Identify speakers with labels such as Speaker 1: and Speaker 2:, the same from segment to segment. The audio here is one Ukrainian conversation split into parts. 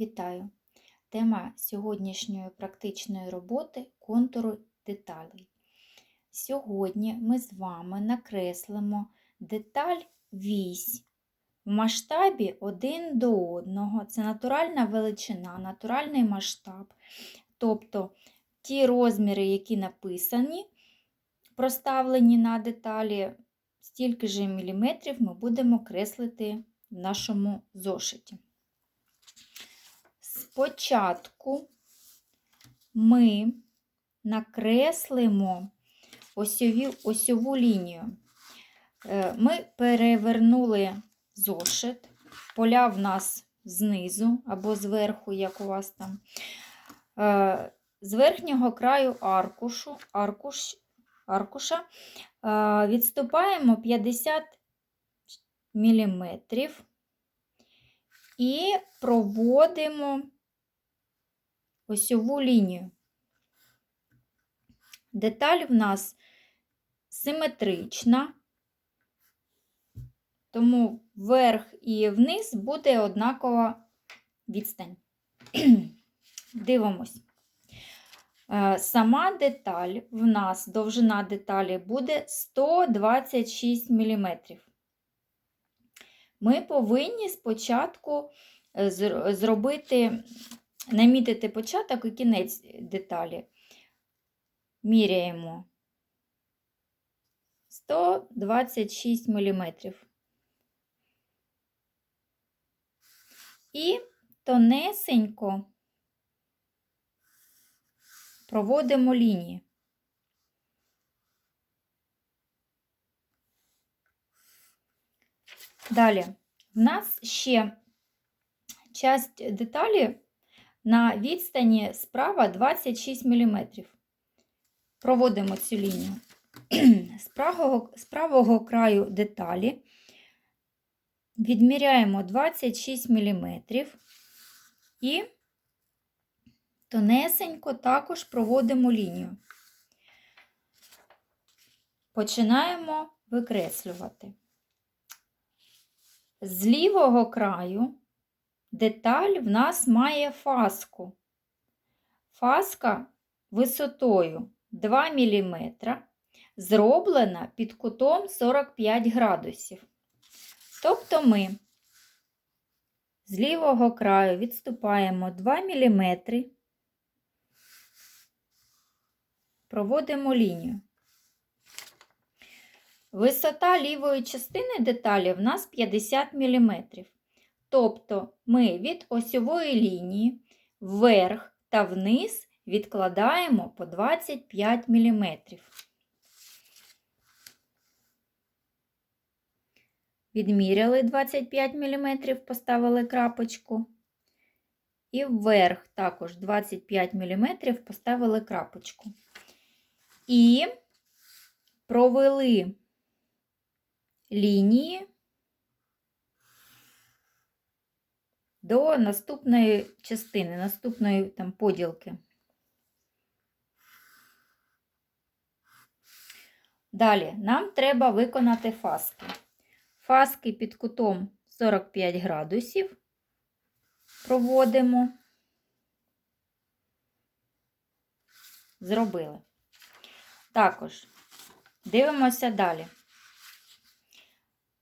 Speaker 1: Вітаю! Тема сьогоднішньої практичної роботи контури деталей. Сьогодні ми з вами накреслимо деталь вісь в масштабі один до одного. Це натуральна величина, натуральний масштаб. Тобто ті розміри, які написані, проставлені на деталі, стільки ж міліметрів ми будемо креслити в нашому зошиті. Спочатку ми накреслимо осьові, осьову лінію. Е, Ми перевернули зошит, поля в нас знизу або зверху, як у вас там. Е, З верхнього краю аркушу, аркуш, аркуша е, відступаємо 50 міліметрів. І проводимо осьову лінію. Деталь в нас симетрична, тому вверх і вниз буде однакова відстань. Дивимось. Е, Сама деталь в нас, довжина деталі буде 126 мм ми повинні спочатку е, зробити, намітити початок і кінець деталі. Міряємо 126 мм. І тонесенько проводимо лінії. Далі, в нас ще часть деталі на відстані справа 26 мм. Проводимо цю лінію. З правого, з правого краю деталі відміряємо 26 мм і тонесенько також проводимо лінію. Починаємо викреслювати. З лівого краю деталь в нас має фаску. Фаска висотою 2 мм, зроблена під кутом 45 градусів. Тобто ми з лівого краю відступаємо 2 мм, проводимо лінію. Висота лівої частини деталі в нас 50 мм. Тобто ми від осьової лінії вверх та вниз відкладаємо по 25 мм. Відміряли 25 мм, поставили крапочку. І вверх також 25 мм поставили крапочку. І провели лінії до наступної частини, наступної там поділки. Далі нам треба виконати фаски. Фаски під кутом 45 градусів проводимо, зробили. Також дивимося далі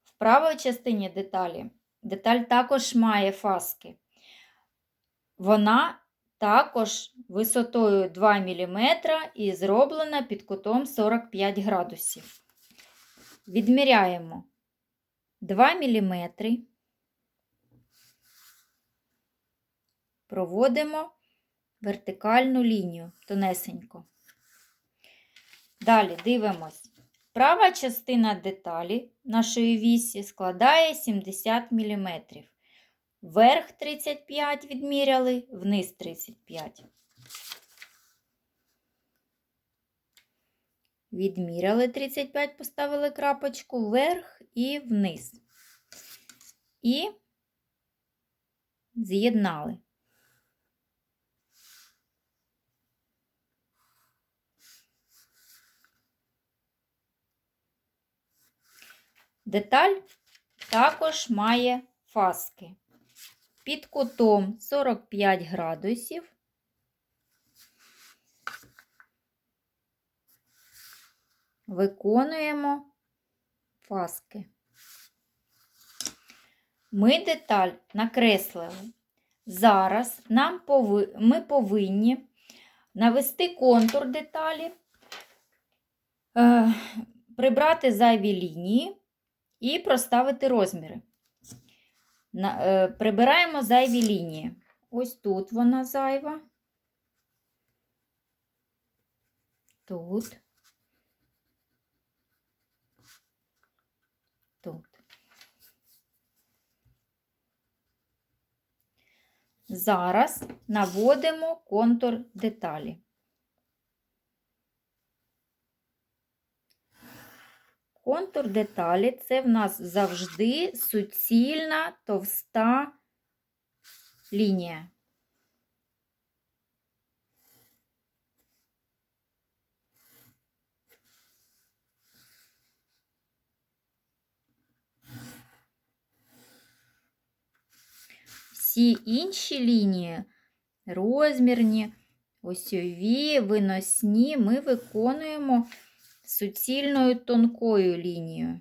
Speaker 1: В правій частині деталі деталь також має фаски. Вона також висотою 2 мм і зроблена під кутом 45 градусів. Відміряємо 2 мм, проводимо вертикальну лінію тонесенько. Далі дивимось. Права частина деталі нашої вісі складає 70 мм. Верх 35 відміряли, вниз 35. Відміряли 35, поставили крапочку вверх і вниз. І з'єднали. Деталь також має фаски. під кутом 45 градусів. Виконуємо фаски. Ми деталь накреслили. Зараз нам пови... ми повинні навести контур деталі, е, прибрати зайві лінії і проставити розміри. Е, прибираємо зайві лінії. Ось тут вона зайва. Тут. Тут. Зараз наводимо контур деталі. Контур деталі це в нас завжди суцільна товста лінія. Всі інші лінії розмірні, осьові, виносні ми виконуємо суцільною тонкою лінією.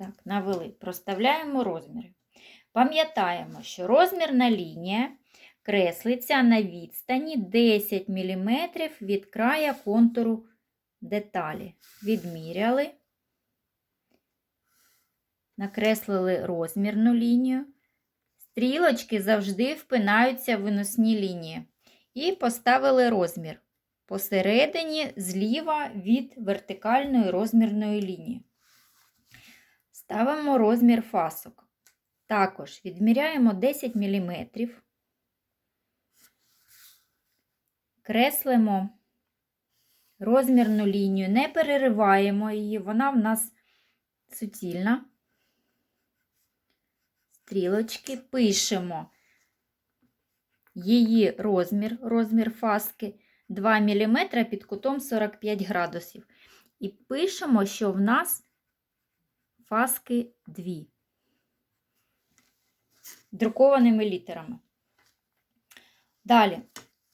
Speaker 1: Так, навели. Проставляємо розміри. Пам'ятаємо, що розмірна лінія креслиться на відстані 10 мм від края контуру деталі. Відміряли, накреслили розмірну лінію. Стрілочки завжди впинаються в виносні лінії. І поставили розмір посередині зліва від вертикальної розмірної лінії. Ставимо розмір фасок. Також відміряємо 10 мм. Креслимо розмірну лінію, не перериваємо її, вона в нас суцільна. Стрілочки пишемо її розмір, розмір фаски 2 мм під кутом 45 градусів. І пишемо, що в нас фаски 2 друкованими літерами. Далі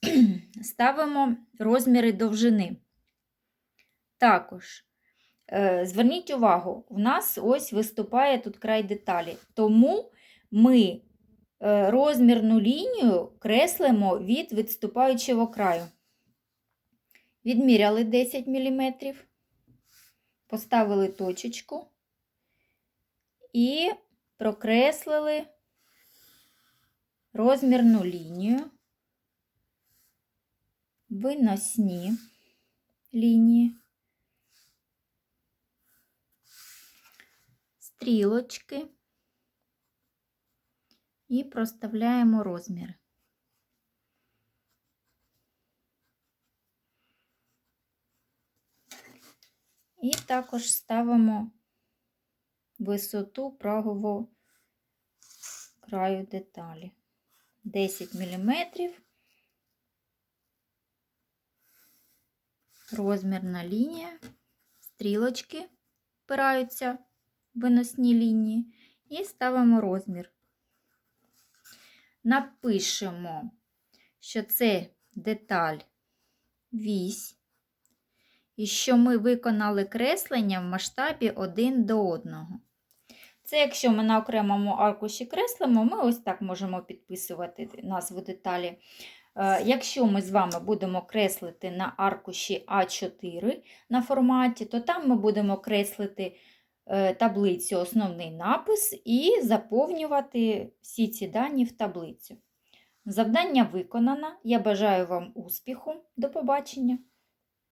Speaker 1: ставимо розміри довжини. Також е, зверніть увагу, у нас ось виступає тут край деталі, тому ми е, розмірну лінію креслимо від відступаючого краю. Відміряли 10 мм, поставили точечку і прокреслили розмірну лінію, виносні лінії, стрілочки і проставляємо розміри. І також ставимо висоту правого краю деталі. 10 мм. Розмірна лінія, стрілочки впираються в виносні лінії і ставимо розмір. Напишемо, що це деталь вісь, і що ми виконали креслення в масштабі 1 до 1. Це якщо ми на окремому аркуші креслимо, ми ось так можемо підписувати назву деталі. Е, Якщо ми з вами будемо креслити на аркуші А4 на форматі, то там ми будемо креслити таблицю основний напис і заповнювати всі ці дані в таблицю. Завдання виконано. Я бажаю вам успіху. До побачення!